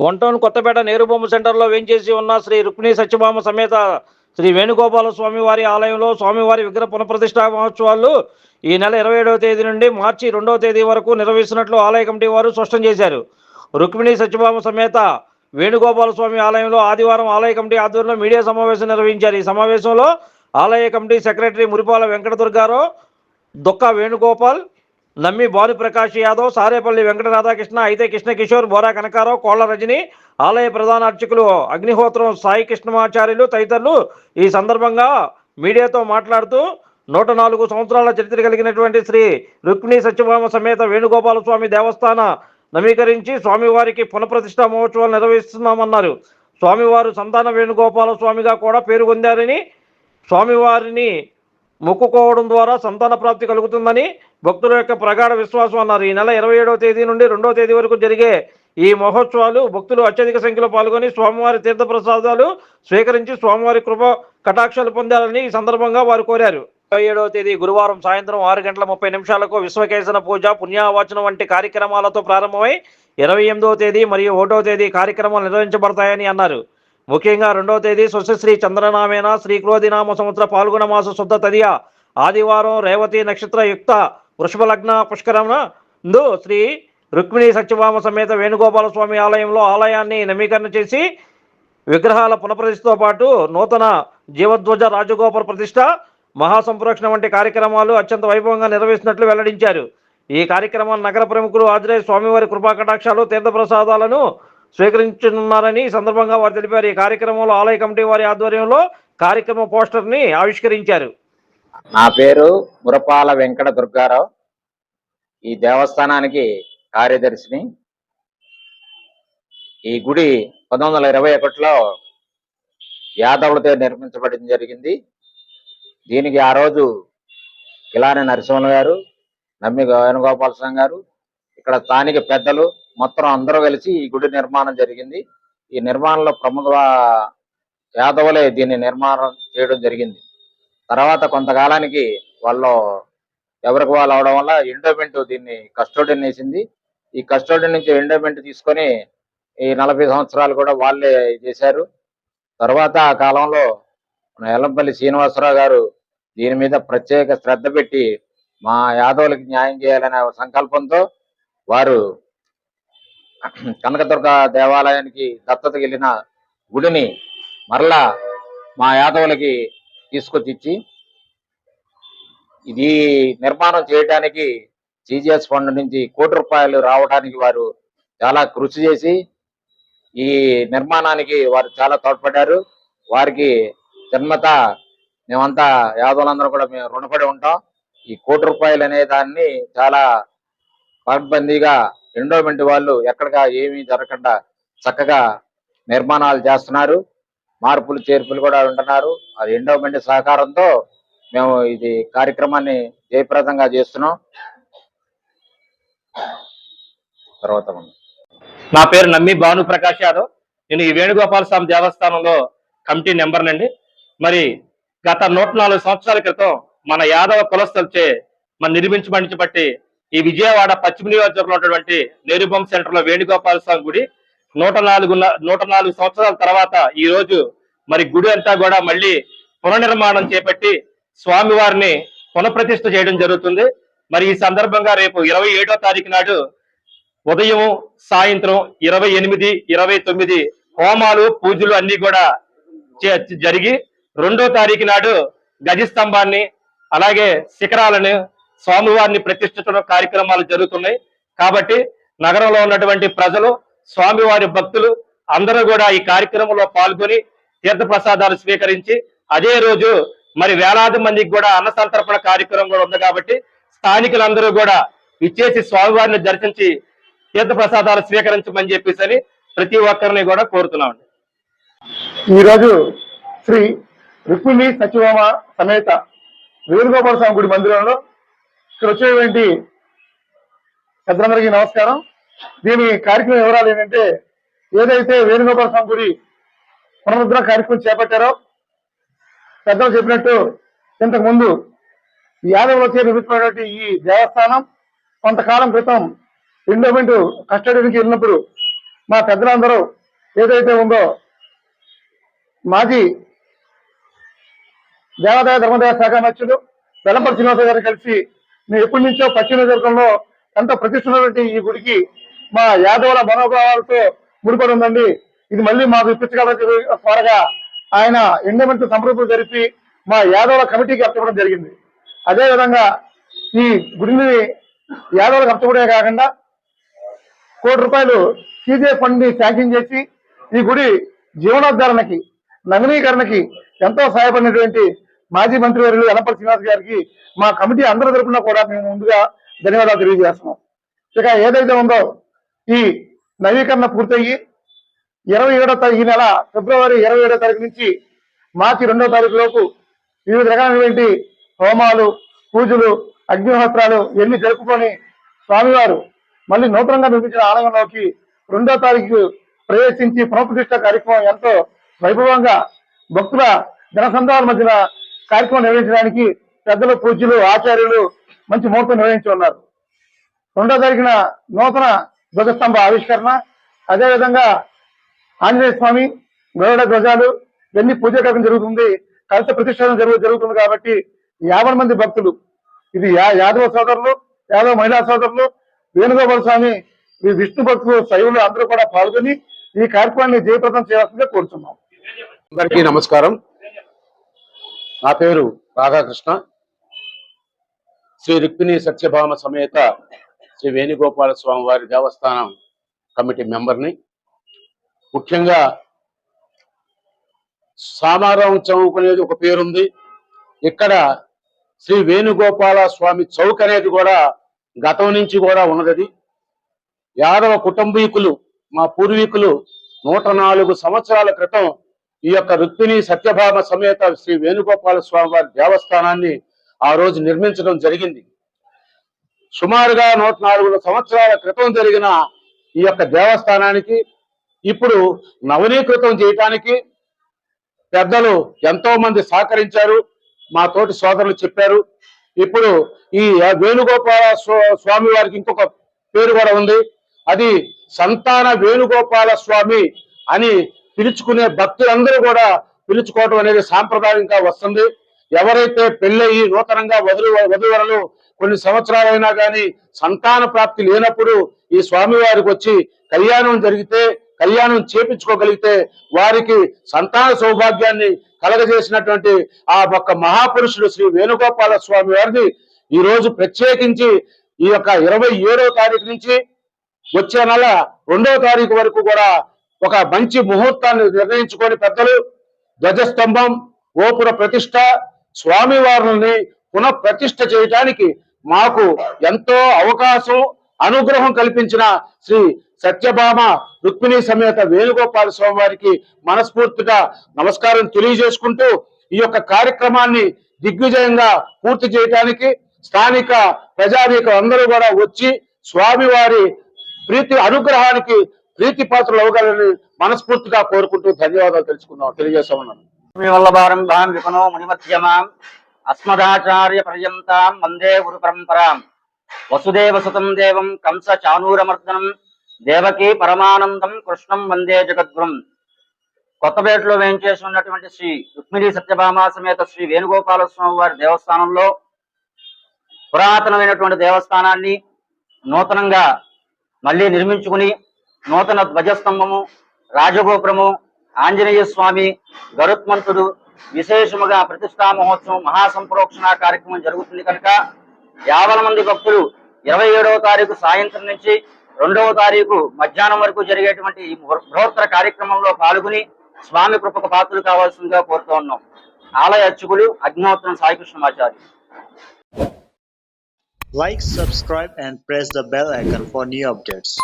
One town Kothapeta నేరుబొమ్మ సెంటర్లో వేంచేసి ఉన్న శ్రీ రుక్మిణి సత్యభామ సమేత శ్రీ వేణుగోపాల స్వామివారి ఆలయంలో స్వామివారి విగ్రహ పునఃప్రతిష్ఠా మహోత్సవాలు ఈ నెల ఇరవై ఏడవ తేదీ నుండి మార్చి రెండవ తేదీ వరకు నిర్వహిస్తున్నట్లు ఆలయ కమిటీ వారు స్పష్టం చేశారు. రుక్మిణి సత్యభామ సమేత వేణుగోపాల స్వామి ఆలయంలో ఆదివారం ఆలయ కమిటీ ఆధ్వర్యంలో మీడియా సమావేశం నిర్వహించారు. ఈ సమావేశంలో ఆలయ కమిటీ సెక్రటరీ మురిపాల వెంకట దుర్గారావు దొక్క వేణుగోపాల్ నమ్మి భానుప్రకాష్ యాదవ్ సారేపల్లి వెంకట రాధాకృష్ణ అయితే కృష్ణ కిషోర్ బోరా కనకారావు కోళ్ళ రజని ఆలయ ప్రధాన అర్చకులు అగ్నిహోత్రం సాయి కృష్ణమాచార్యులు తదితరులు ఈ సందర్భంగా మీడియాతో మాట్లాడుతూ నూట నాలుగు సంవత్సరాల చరిత్ర కలిగినటువంటి శ్రీ రుక్మిణి సత్యభామ సమేత వేణుగోపాల స్వామి దేవస్థాన నవీకరించి స్వామివారికి పునఃప్రతిష్ఠా మహోత్సవాలు నిర్వహిస్తున్నామన్నారు. స్వామివారు సంతాన వేణుగోపాల స్వామిగా కూడా పేరు పొందారని స్వామివారిని మొక్కుకోవడం ద్వారా సంతాన ప్రాప్తి కలుగుతుందని భక్తుల యొక్క ప్రగాఢ విశ్వాసం అన్నారు. ఈ నెల ఇరవై ఏడవ తేదీ నుండి రెండవ తేదీ వరకు జరిగే ఈ మహోత్సవాలు భక్తులు అత్యధిక సంఖ్యలో పాల్గొని స్వామివారి తీర్థప్రసాదాలు స్వీకరించి స్వామివారి కృప కటాక్షాలు పొందాలని ఈ సందర్భంగా వారు కోరారు. ఇరవై ఏడవ తేదీ గురువారం సాయంత్రం ఆరు గంటల ముప్పై నిమిషాలకు విశ్వకేశన పూజ పుణ్యావాచనం వంటి కార్యక్రమాలతో ప్రారంభమై ఇరవై ఎనిమిదవ తేదీ మరియు ఒకటో తేదీ కార్యక్రమాలు నిర్వహించబడతాయని అన్నారు. ముఖ్యంగా రెండవ తేదీ స్వశ్రీ చంద్రనామేన శ్రీ క్రోధినామ సంవత్సర పాల్గొన మాస శుద్ధ తదియ ఆదివారం రేవతి నక్షత్ర యుక్త వృషభ లగ్న పుష్కరమునందు శ్రీ రుక్మిణి సత్యభామ సమేత వేణుగోపాల స్వామి ఆలయంలో ఆలయాన్ని నవీకరణ చేసి విగ్రహాల పునఃప్రతిష్టతో పాటు నూతన జీవధ్వజ రాజగోపాల ప్రతిష్ట మహాసంప్రోక్షణ వంటి కార్యక్రమాలు అత్యంత వైభవంగా నిర్వహిస్తున్నట్లు వెల్లడించారు. ఈ కార్యక్రమాన్ని నగర ప్రముఖులు ఆదిరే స్వామివారి కృపాకటాక్షాలు తీర్థప్రసాదాలను స్వీకరించనున్నారని ఈ సందర్భంగా వారు తెలిపారు. ఈ కార్యక్రమంలో ఆలయ కమిటీ వారి ఆధ్వర్యంలో కార్యక్రమ పోస్టర్ని ఆవిష్కరించారు. నా పేరు మురపాల వెంకట దుర్గారావు. ఈ దేవస్థానానికి కార్యదర్శిని. ఈ గుడి పంతొమ్మిది వందల ఇరవై ఒకటిలో యాదవులతో నిర్మించబడింది జరిగింది. దీనికి ఆ రోజు ఇలానే నరసింహన్ గారు నమ్మి వేణుగోపాల స్వామి గారు ఇక్కడ స్థానిక పెద్దలు మొత్తం అందరూ కలిసి ఈ గుడి నిర్మాణం జరిగింది. ఈ నిర్మాణంలో ప్రముఖ యాదవులే దీన్ని నిర్మాణం చేయడం జరిగింది. తర్వాత కొంతకాలానికి వాళ్ళు ఎవరికి వాళ్ళు అవడం వల్ల ఎండోమెంట్ దీన్ని కస్టోడియన్ వేసింది. ఈ కస్టోడియన్ నుంచి ఎండోమెంట్ తీసుకొని ఈ నలభై సంవత్సరాలు కూడా వాళ్ళే చేశారు. తర్వాత ఆ కాలంలో మన ఎల్లంపల్లి శ్రీనివాసరావు గారు దీని మీద ప్రత్యేక శ్రద్ధ పెట్టి మా యాదవులకి న్యాయం చేయాలనే సంకల్పంతో వారు కనకదుర్గ దేవాలయానికి దత్తతకి వెళ్ళిన గుడిని మరలా మా యాదవులకి తీసుకొచ్చిచ్చి ఇది నిర్మాణం చేయడానికి సిజిఎస్ ఫండ్ నుంచి కోటి రూపాయలు రావడానికి వారు చాలా కృషి చేసి ఈ నిర్మాణానికి వారు చాలా తోడ్పడ్డారు. వారికి జన్మత మేమంతా యాదవులందరూ కూడా మేము రుణపడి ఉంటాం. ఈ కోటి రూపాయలు అనే దాన్ని చాలా పకడ్బందీగా ఎండోమెంట్ వాళ్ళు ఎక్కడగా ఏమీ జరగకుండా చక్కగా నిర్మాణాలు చేస్తున్నారు. మార్పులు చేర్పులు కూడా ఉంటున్నారు. అది ఎండోమెంట్ సహకారంతో మేము ఇది కార్యక్రమాన్ని జయప్రదంగా చేస్తున్నాం. తర్వాత నా పేరు నమ్మి భాను ప్రకాష్ యాదవ్. నేను ఈ వేణుగోపాల స్వామి దేవస్థానంలో కమిటీ నెంబర్ నండి మరి గత నూట నాలుగు సంవత్సరాల క్రితం మన యాదవ కులస్తులచే మన నిర్మించబడించబట్టి ఈ విజయవాడ పశ్చిమ నియోజకవర్గంలో ఉన్నటువంటి నేరుబొమ్మ సెంటర్లో వేణుగోపాల స్వామి గుడి. నూట నాలుగు నూట నాలుగు సంవత్సరాల తర్వాత ఈ రోజు మరి గుడి అంతా కూడా మళ్ళీ పునర్నిర్మాణం చేపట్టి స్వామివారిని పునఃప్రతిష్ఠ చేయడం జరుగుతుంది. మరి ఈ సందర్భంగా రేపు ఇరవై ఏడో తారీఖు నాడు ఉదయం సాయంత్రం ఇరవై ఎనిమిది ఇరవై తొమ్మిది హోమాలు పూజలు అన్ని కూడా చే- జరిగి రెండో తారీఖు నాడు గజస్తంభాన్ని అలాగే శిఖరాలను స్వామివారిని ప్రతిష్ఠించడం కార్యక్రమాలు జరుగుతున్నాయి. కాబట్టి నగరంలో ఉన్నటువంటి ప్రజలు స్వామివారి భక్తులు అందరూ కూడా ఈ కార్యక్రమంలో పాల్గొని తీర్థ ప్రసాదాలు స్వీకరించి అదే రోజు మరి వేలాది మందికి కూడా అన్న సంతర్పణ కార్యక్రమం కూడా ఉంది కాబట్టి స్థానికులందరూ కూడా ఇచ్చేసి స్వామివారిని దర్శించి తీర్థ ప్రసాదాలు స్వీకరించమని చెప్పేసి అని ప్రతి ఒక్కరిని కూడా కోరుతున్నామండి ఈరోజు శ్రీ రుక్మిణి సచివమ సమేత వేణుగోపాల స్వామి గుడి మందిరంలో ఇక్కడ వచ్చేటువంటి పెద్దలందరికీ నమస్కారం. దీని కార్యక్రమం వివరాలు ఏంటంటే ఏదైతే వేణుగోపాల స్వామి గుడి పునరుద్ధరణ కార్యక్రమం చేపట్టారో పెద్దలు చెప్పినట్టు ఇంతకు ముందు యాదవులచే నిర్మించినటువంటి ఈ దేవస్థానం కొంతకాలం క్రితం ఎండోమెంట్ కస్టడీకి వెళ్ళినప్పుడు మా పెద్దలందరూ ఏదైతే ఉందో మాజీ దేవాదాయ ధర్మదేవ శాఖ మంత్రులు వెల్లంపల్లి శ్రీనివాస గారు కలిసి మేము ఎప్పటి నుంచో పశ్చిమ నియోజకవర్గంలో ఎంతో ప్రతిష్ట ఈ గుడికి మా యాదవుల మనోభావాలతో ముడిపడి ఉందండి. ఇది మళ్ళీ మాకు ఇప్పించగలరు త్వరగా ఆయన ఎండమెంట్ సంప్రదింపులు జరిపి మా యాదవుల కమిటీకి అప్పచెప్పడం జరిగింది. అదేవిధంగా ఈ గుడిని యాదవులకు అప్పచెప్పడమే కాకుండా కోటి రూపాయలు సీజే ఫండ్ని శాంక్షన్ చేసి ఈ గుడి జీవనోద్ధరణకి నవీకరణకి ఎంతో సహాయపడినటువంటి మాజీ మంత్రి వర్యులు ఎనపల్లి శ్రీనివాస్ గారికి మా కమిటీ అందరి తరపున కూడా మేము ముందుగా ధన్యవాదాలు తెలియజేస్తున్నాం. ఇక ఏదైతే ఉందో ఈ నవీకరణ పూర్తయ్యి ఇరవై ఏడో ఈ నెల ఫిబ్రవరి ఇరవై ఏడో తారీఖు నుంచి మార్చి రెండో తారీఖు లోపు వివిధ రకాలైనటువంటి హోమాలు పూజలు అగ్నిహోత్రాలు ఇవన్నీ జరుపుకొని స్వామివారు మళ్ళీ నూతనంగా నిర్మించిన ఆలయంలోకి రెండో తారీఖు ప్రవేశించి పునఃప్రతిష్ట కార్యక్రమం ఎంతో వైభవంగా భక్తుల జనసంద్రాల మధ్యన కార్యక్రమం నిర్వహించడానికి పెద్దలు పూజ్యులు ఆచార్యులు మంచి ముహూర్తం నిర్వహించి ఉన్నారు రెండో జరిగిన నూతన ధ్వజస్తంభ ఆవిష్కరణ అదేవిధంగా ఆంజనేయ స్వామి గరుడ ధ్వజాలు ఇవన్నీ పూజ కార్యక్రమం జరుగుతుంది. కలిసి ప్రతిష్టానం జరుగు జరుగుతుంది కాబట్టి యాభై మంది భక్తులు. ఇది యా- యాదవ సోదరులు యాదవ మహిళా సోదరులు వేణుగోపాల స్వామి ఈ విష్ణు భక్తులు శైవులు అందరూ కూడా పాల్గొని ఈ కార్యక్రమాన్ని జయప్రదం చేయాల్సిందిగా కోరుతున్నాం అందరికీ నమస్కారం. నా పేరు రాధాకృష్ణ. శ్రీ రుక్మిణి సత్యభామ సమేత శ్రీ వేణుగోపాల స్వామి వారి దేవస్థానం కమిటీ మెంబర్ని. ముఖ్యంగా సామారావం చౌక్ అనేది ఒక పేరుంది. ఇక్కడ శ్రీ వేణుగోపాల స్వామి చౌక్ అనేది కూడా గతం నుంచి కూడా ఉన్నది యాదవ కుటుంబీకులు మా పూర్వీకులు నూట నాలుగు సంవత్సరాల క్రితం ఈ యొక్క రుక్మిణి సత్యభామ సమేత శ్రీ వేణుగోపాల స్వామి వారి దేవస్థానాన్ని ఆ రోజు నిర్మించడం జరిగింది. సుమారుగా నూట నాలుగు సంవత్సరాల క్రితం జరిగిన ఈ యొక్క దేవస్థానానికి ఇప్పుడు నవనీకృతం చేయటానికి పెద్దలు ఎంతో మంది సహకరించారు మా తోటి సోదరులు చెప్పారు. ఇప్పుడు ఈ వేణుగోపాల స్వామి వారికి ఇంకొక పేరు కూడా ఉంది. అది సంతాన వేణుగోపాల స్వామి అని పిలుచుకునే భక్తులందరూ కూడా పిలుచుకోవటం అనేది సాంప్రదాయంగా వస్తుంది. ఎవరైతే పెళ్ళయి నూతనంగా వదులు వధువరలు కొన్ని సంవత్సరాలైనా కానీ సంతాన ప్రాప్తి లేనప్పుడు ఈ స్వామివారికి వచ్చి కళ్యాణం జరిగితే కళ్యాణం చేపించుకోగలిగితే వారికి సంతాన సౌభాగ్యాన్ని కలగజేసినటువంటి ఆ ఒక్క మహాపురుషుడు శ్రీ వేణుగోపాల స్వామి వారిని ఈ రోజు ప్రత్యేకించి ఈ యొక్క ఇరవై ఏడో తారీఖు నుంచి వచ్చే నెల రెండవ తారీఖు వరకు కూడా ఒక మంచి ముహూర్తాన్ని నిర్ణయించుకొని పెద్దలు ధ్వజస్తంభం గోపుర ప్రతిష్ట స్వామివారుల్ని వారిని పునః ప్రతిష్ట చేయటానికి మాకు ఎంతో అవకాశం అనుగ్రహం కల్పించిన శ్రీ సత్యభామ రుక్మిణి సమేత వేణుగోపాల స్వామి వారికి మనస్ఫూర్తిగా నమస్కారం తెలియజేసుకుంటూ ఈ యొక్క కార్యక్రమాన్ని దిగ్విజయంగా పూర్తి చేయటానికి స్థానిక ప్రజానీకులు అందరూ కూడా వచ్చి స్వామివారి ప్రీతి అనుగ్రహానికి ప్రీతి పాత్రలు అవ్వగలని మనస్ఫూర్తిగా కోరుకుంటూ ధన్యవాదాలు తెలుసుకుందాం. తెలియజేస్తామన్నాను. వివల్లభారంభాం విపనో మునిమధ్యమాం అస్మదాచార్య పర్యంతాం వందే గురు పరంపరాం. వసుదేవ సుతం దేవం కంస చానూరమర్దనం దేవకీ పరమానందం కృష్ణం వందే జగద్గురం. కొత్తపేటలో వేయించేసినటువంటి శ్రీ రుక్మిణి సత్యభామ సమేత శ్రీ వేణుగోపాల స్వామి వారి దేవస్థానంలో పురాతనమైనటువంటి దేవస్థానాన్ని నూతనంగా మళ్ళీ నిర్మించుకుని నూతన ధ్వజస్తంభము రాజగోపురము ఆంజనేయ స్వామి గరుత్మంతుడు విశేషముగా ప్రతిష్టా మహోత్సవం మహాసంప్రోక్షణ కార్యక్రమం జరుగుతుంది కనుక యాభై మంది భక్తులు ఇరవై ఏడవ తారీఖు సాయంత్రం నుంచి రెండవ తారీఖు మధ్యాహ్నం వరకు జరిగేటువంటి ఈ బృహత్తర కార్యక్రమంలో పాల్గొని స్వామి కృపకు పాత్రలు కావాల్సిందిగా కోరుతూ ఉన్నాం. ఆలయ అర్చకులు Agnihotram Saikrishnamacharya like subscribe and press the bell icon for new updates